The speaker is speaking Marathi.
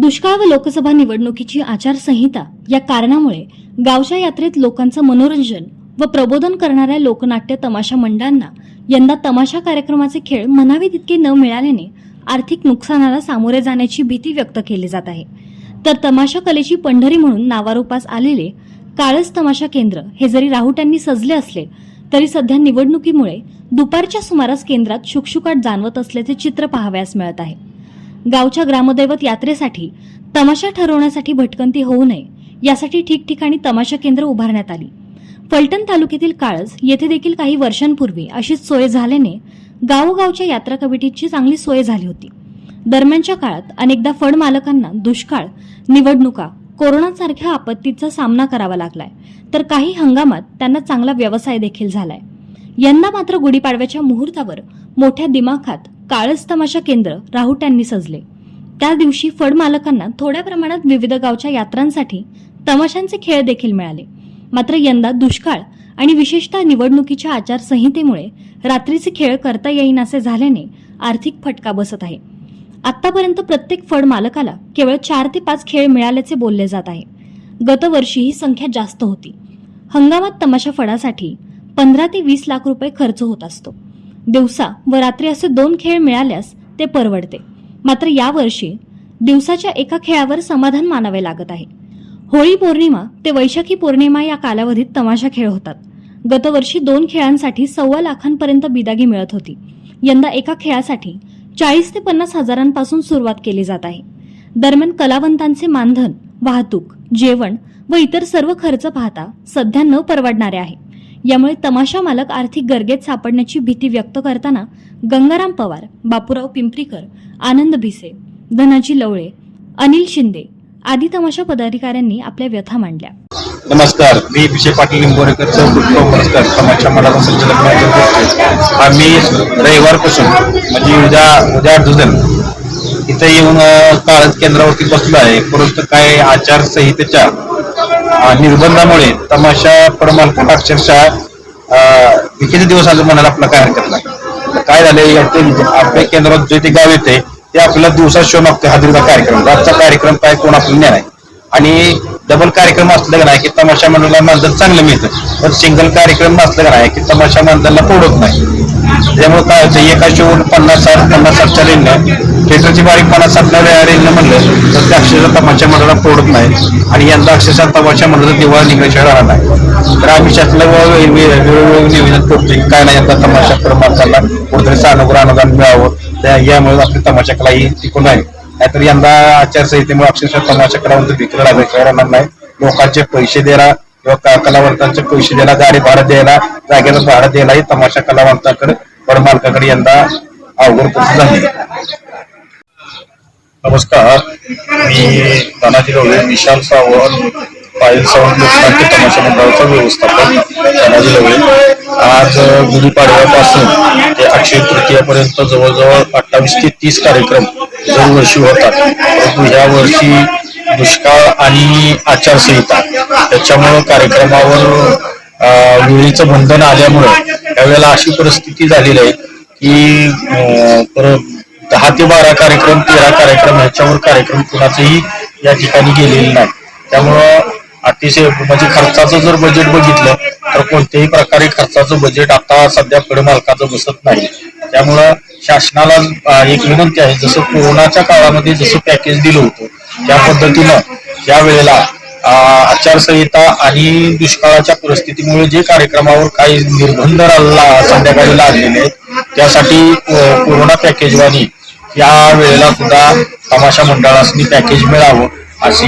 दुष्काळ व लोकसभा निवडणुकीची आचारसंहिता या कारणामुळे गावच्या यात्रेत लोकांचं मनोरंजन व प्रबोधन करणाऱ्या लोकनाट्य तमाशा मंडळांना यंदा तमाशा कार्यक्रमाचे खेळ म्हणावे तितके न मिळाल्याने आर्थिक नुकसानाला सामोरे जाण्याची भीती व्यक्त केली जात आहे. तर तमाशा कलेची पंढरी म्हणून नावारूपास आलेले काळस तमाशा केंद्र हे जरी राहुट्यांनी सजले असले तरी सध्या निवडणुकीमुळे दुपारच्या सुमारास केंद्रात शुकशुकाट जाणवत असल्याचे चित्र पाहावयास मिळत आहे. गावच्या ग्रामदैवत यात्रेसाठी तमाशा ठरवण्यासाठी भटकंती होऊ नये यासाठी ठिकठिकाणी तमाशा केंद्र उभारण्यात आली. फलटण तालुक्यातील काळज येथे देखील काही वर्षांपूर्वी अशीच सोय झाल्याने गावोगावच्या यात्रा कमिटीची चांगली सोय झाली होती. दरम्यानच्या काळात अनेकदा फड मालकांना दुष्काळ निवडणुका कोरोनासारख्या आपत्तीचा सामना करावा लागलाय तर काही हंगामात त्यांना चांगला व्यवसाय देखील झालाय. यंदा मात्र गुढीपाडव्याच्या मुहूर्तावर मोठ्या दिमाखात काळस तमाशा केंद्र राहुट्यांनी सजले. त्या दिवशी फड मालकांना थोड्या प्रमाणात विविध गावच्या यात्रांसाठी तमाशांचे खेळ देखील मिळाले. मात्र यंदा दुष्काळ आणि विशेषतः निवडणुकीच्या आचारसंहितेमुळे रात्रीचे खेळ करता येईन असे झाल्याने आर्थिक फटका बसत आहे. आतापर्यंत प्रत्येक फड मालकाला केवळ चार ते पाच खेळ मिळाल्याचे बोलले जात आहे. गतवर्षी ही संख्या जास्त होती. हंगामात तमाशा फडासाठी पंधरा ते वीस लाख रुपये खर्च होत असतो. दिवसा व रात्री असे दोन खेळ मिळाल्यास ते परवडते. मात्र यावर्षी दिवसाच्या एका खेळावर समाधान मानावे लागत आहे. होळी पौर्णिमा ते वैशाखी पौर्णिमा या कालावधीत तमाशा खेळ होतात. गतवर्षी दोन खेळांसाठी सव्वा लाखांपर्यंत बिदागी मिळत होती. यंदा एका खेळासाठी चाळीस ते पन्नास हजारांपासून सुरुवात केली जात आहे. दरम्यान कलावंतांचे मानधन वाहतूक जेवण व इतर सर्व खर्च पाहता सध्या न परवडणारे आहे. यामुळे तमाशा मालक आर्थिक गर्गेत सापडण्याची भीती व्यक्त करताना गंगाराम पवार बापूराव पिंपरीकर आनंद भिसे धनाजी लवळे अनिल शिंदे आदी तमाशा पदाधिकाऱ्यांनी आपल्या व्यथा मांडल्या. नमस्कार मी विजय पाटील निंबोरेकर चौकट नमस्कार समाजच्या मलाला संचालक मॅनेजर आम्ही रविवारपासून म्हणजे उद्या उद्या दुजन इथे येऊन काळज केंद्रावरती बसलो आहे. परंतु काय आचारसंहितेच्या निर्बंधामुळे तमाशा परमालकाला अक्षरशः किती दिवस आलं म्हणाला आपला काय हरकत नाही. काय झालंय याचे आपल्या केंद्रात जे ते गाव येते ते आपल्याला दिवसात शो मागते हादरीचा कार्यक्रम. आजचा कार्यक्रम काय कोण आपल्याला नाही. आणि डबल कार्यक्रम असलं का नाही की तमाशा मंडळाला मानधन चांगलं मिळतं पण सिंगल कार्यक्रम असलं का नाही की तमाशा मानधनला पोडत नाही. त्यामुळे काय होतं एका शोवर पन्नास साठ पन्नास साठच्या रेलनं थिएटरची बारीक पन्नास साठला रेलनं म्हणलं तर ते अक्षरशः तमाशा मंडळाला पोडत नाही. आणि यंदा अक्षरशः तमाशा मंडळाचा दिवाळ निघण्याशिवाय राहणार नाही तर आम्ही शासनाला वेळोवेळी निवेदन करतोय काय नाही यंदा तमाशा क्रमांकाला कुठेतरी सानुग्रह अनुदान मिळावं. त्या यामुळे आपली तमाशा कला ही टिकून राहील. नाहीतर यंदा आचारसंहितेमुळे अक्षरशः तमाशा कलावंत विकलं लागायचं राहणार नाही. लोकांचे पैसे द्यायला किंवा कलावंतांचे पैसे द्यायला गाडी भाडं द्यायला जागेचं भाडं द्यायला ही तमाशा कलावंतांकडे मालकाकडे यंदा अवघड परिस्थिती झाली नमस्कार. मी तानाजी लोळे विशाल सावंत पायल सावंत लोकनाट्य तमाशा मंडळाचा व्यवस्थापक तानाजी लोळे आज गुढीपाडव्यापासून ते अक्षय तृतीयापर्यंत जवळजवळ अठ्ठावीस ते तीस कार्यक्रम दरवर्षी होतात परंतु या वर्षी दुष्काळ आणि आचारसंहिता त्याच्यामुळं कार्यक्रमावर वेळेचं वेळीचं बंधन आल्यामुळं त्यावेळेला अशी परिस्थिती झालेली आहे की परत दहा ते बारा कार्यक्रम तेरा कार्यक्रम ह्याच्यावर कार्यक्रम कुणाचंही या ठिकाणी गेलेले नाही. त्यामुळं अतिशय म्हणजे खर्चाचं जर बजेट बघितलं तर कोणत्याही प्रकारे खर्चाचं बजेट आता सध्या फळ मालकाचं बसत नाही. त्यामुळं शासनाला एक विनंती आहे जसं कोरोनाच्या काळामध्ये जसं पॅकेज दिलं होतं त्या पद्धतीनं या वेळेला आचारसंहिता आणि दुष्काळाच्या परिस्थितीमुळे जे कार्यक्रमावर काही निर्बंध संध्याकाळी लागलेले आहेत त्यासाठी कोरोना पॅकेजवानी या वेळेला सुद्धा तमाशा मंडळासनी पॅकेज मिळावं अशी